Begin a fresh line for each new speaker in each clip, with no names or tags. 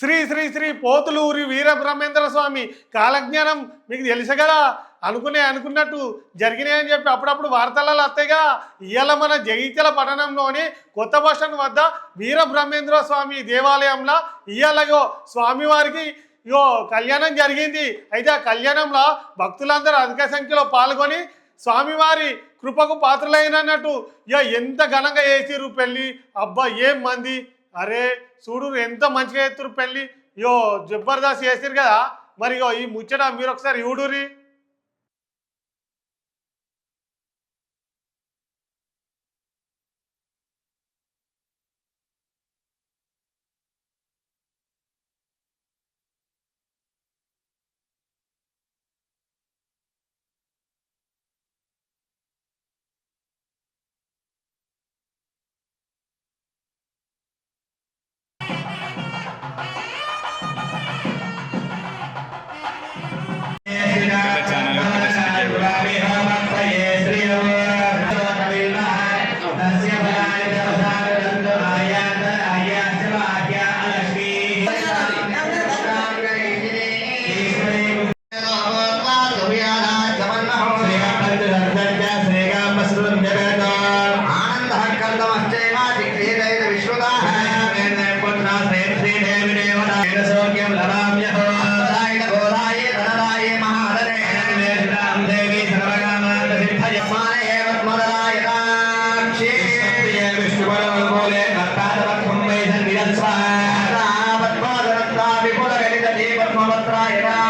శ్రీ శ్రీ శ్రీ పోతులూరి వీరబ్రహ్మేంద్ర స్వామి కాలజ్ఞానం మీకు తెలుసు కదా. అనుకునే అనుకున్నట్టు జరిగినాయని చెప్పి అప్పుడప్పుడు వార్తలలో వస్తాయిగా. ఇవాళ మన జగిత్యాల పట్టణంలోని కొత్త బస్ స్టాండ్ వద్ద వీరబ్రహ్మేంద్ర స్వామి దేవాలయంలో ఇవాళగో స్వామివారికి ఇగో కళ్యాణం జరిగింది. అయితే ఆ కళ్యాణంలో భక్తులందరూ అధిక సంఖ్యలో పాల్గొని స్వామివారి కృపకు పాత్రలైనట్టు ఇక ఎంత ఘనంగా వేసిరు పెళ్ళి. అబ్బా ఏం మంది. అరే చూడు ఎంత మంచిగా ఎత్తురు పెళ్ళి. యో జబర్దస్త్ చేసిరు కదా. మరి ఇగో ఈ ముచ్చట మీరు ఒకసారి చూడురి
వీరనామము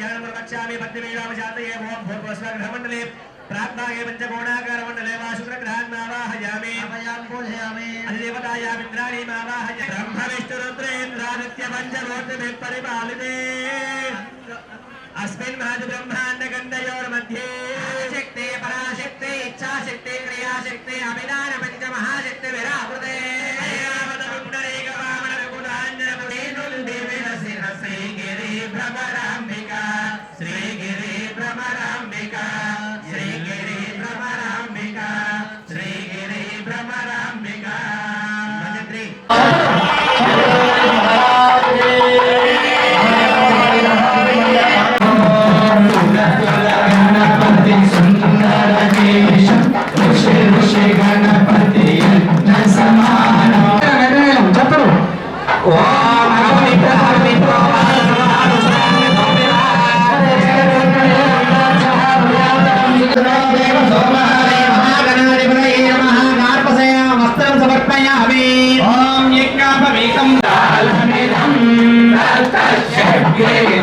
ध्यान प्रवक्षा पद्मे जातये ओम भूर्भस्वग्रहमंडले प्राग्भागे पञ्चकोणाकारमण्डले वा शुक्रग्रहान्नावाहयामि अभयाम्बोधयामि अधिदेवतायामिन्द्राणीमावाहय ब्रह्मविष्णुरुद्रेन्द्रादित्य पञ्चमूर्तिभिः परिपालिते। अस्मिन् महद्ब्रह्माण्डगण्डयोर्मध्ये
नमस्कारान्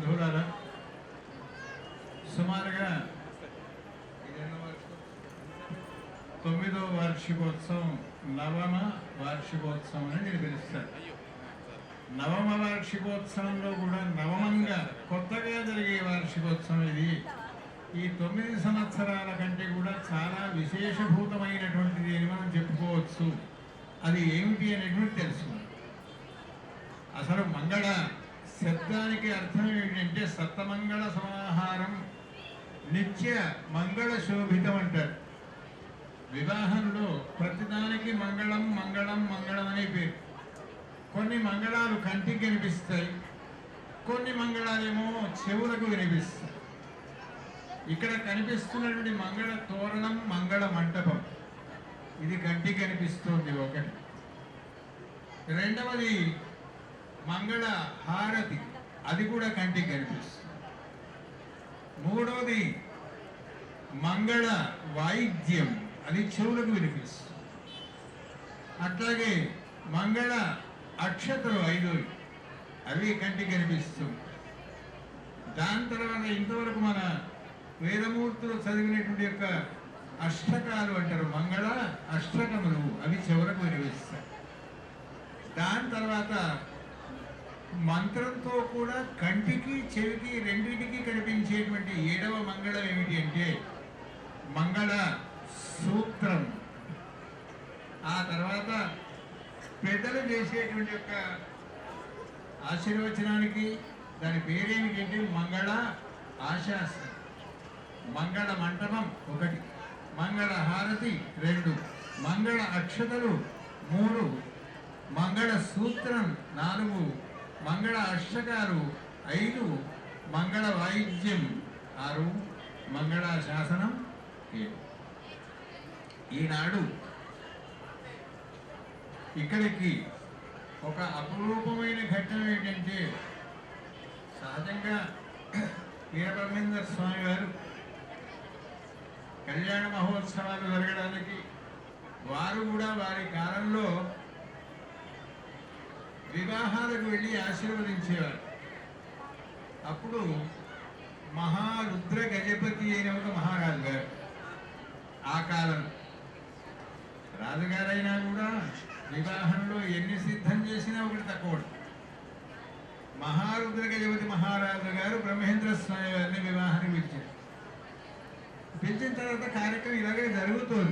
బంధువులారా సుమారుగా తొమ్మిదవ వార్షికోత్సవం? తొమ్మిదో వార్షికోత్సవం నవమ వార్షికోత్సవం అని నేను పిలుస్తాను నవమ వార్షికోత్సవంలో కూడా నవమంగా కొత్తగా జరిగే వార్షికోత్సవం ఇది. ఈ తొమ్మిది సంవత్సరాల కంటే కూడా చాలా విశేషభూతమైనటువంటిది అని మనం చెప్పుకోవచ్చు. అది ఏమిటి అనేటువంటి తెలుసుకుందాం. అసలు మంగళ శబ్దానికి అర్థం ఏంటంటే సప్తమంగళ సమాహారం నిత్య మంగళ శోభితం అంటారు. వివాహంలో ప్రతిదానికి మంగళం మంగళం మంగళం అనే పేరు. కొన్ని మంగళాలు కంటికి కనిపిస్తాయి కొన్ని మంగళాలేమో చెవులకు వినిపిస్తాయి ఇక్కడ కనిపిస్తున్నటువంటి మంగళ తోరణం మంగళ మంటపం. ఇది కంటికి కనిపిస్తుంది ఒకటి. రెండవది మంగళ హారతి. అది కూడా కంటికి కనిపిస్తుంది. మూడవది మంగళ వాయిద్యం. అది చెవులకు వినిపిస్తుంది. అట్లాగే మంగళ అక్షతలు ఐదోవి అవి కంటికి కనిపిస్తుంది దాని తర్వాత ఇంతవరకు మన వేదమూర్తులు చదివినటువంటి యొక్క అష్టకాలు అంటారు. మంగళ అష్టకములు అవి చివరకు వినిపిస్తాయి. దాని తర్వాత మంత్రంతో కూడా కంటికి చెవికి రెండింటికి కనిపించేటువంటి ఏడవ మంగళం ఏమిటి అంటే మంగళ సూత్రం. ఆ తర్వాత పెద్దలు చేసేటువంటి యొక్క ఆశీర్వచనానికి దాని పేరేమిటంటే మంగళ ఆశాసనం. మంగళ మంటపం ఒకటి మంగళ హారతి రెండు మంగళ అక్షతలు మూడు మంగళ సూత్రం నాలుగు మంగళ అష్టకాలు ఐదు మంగళ వాయిద్యం ఆరు మంగళ శాసనం ఏడు. ఈనాడు ఇక్కడికి ఒక అపురూపమైన ఘట్టం ఏంటంటే సహజంగా వీరబ్రహ్మేంద్ర స్వామి గారు కళ్యాణ మహోత్సవాలు జరగడానికి వారు కూడా వారి కాలంలో వివాహాలకు వెళ్ళి ఆశీర్వదించేవారు. అప్పుడు మహారుద్ర గజపతి అయిన ఒక మహారాజు గారు ఆ కాలం రాజుగారైనా కూడా వివాహంలో ఎన్ని సిద్ధం చేసినా ఒకటి తక్కువ మహారుద్ర గజపతి మహారాజు గారు బ్రహ్మేంద్ర స్వామి వారిని వివాహానికి పిలిచారు. పిలిచిన తర్వాత కార్యక్రమం ఇలాగే జరుగుతోంది.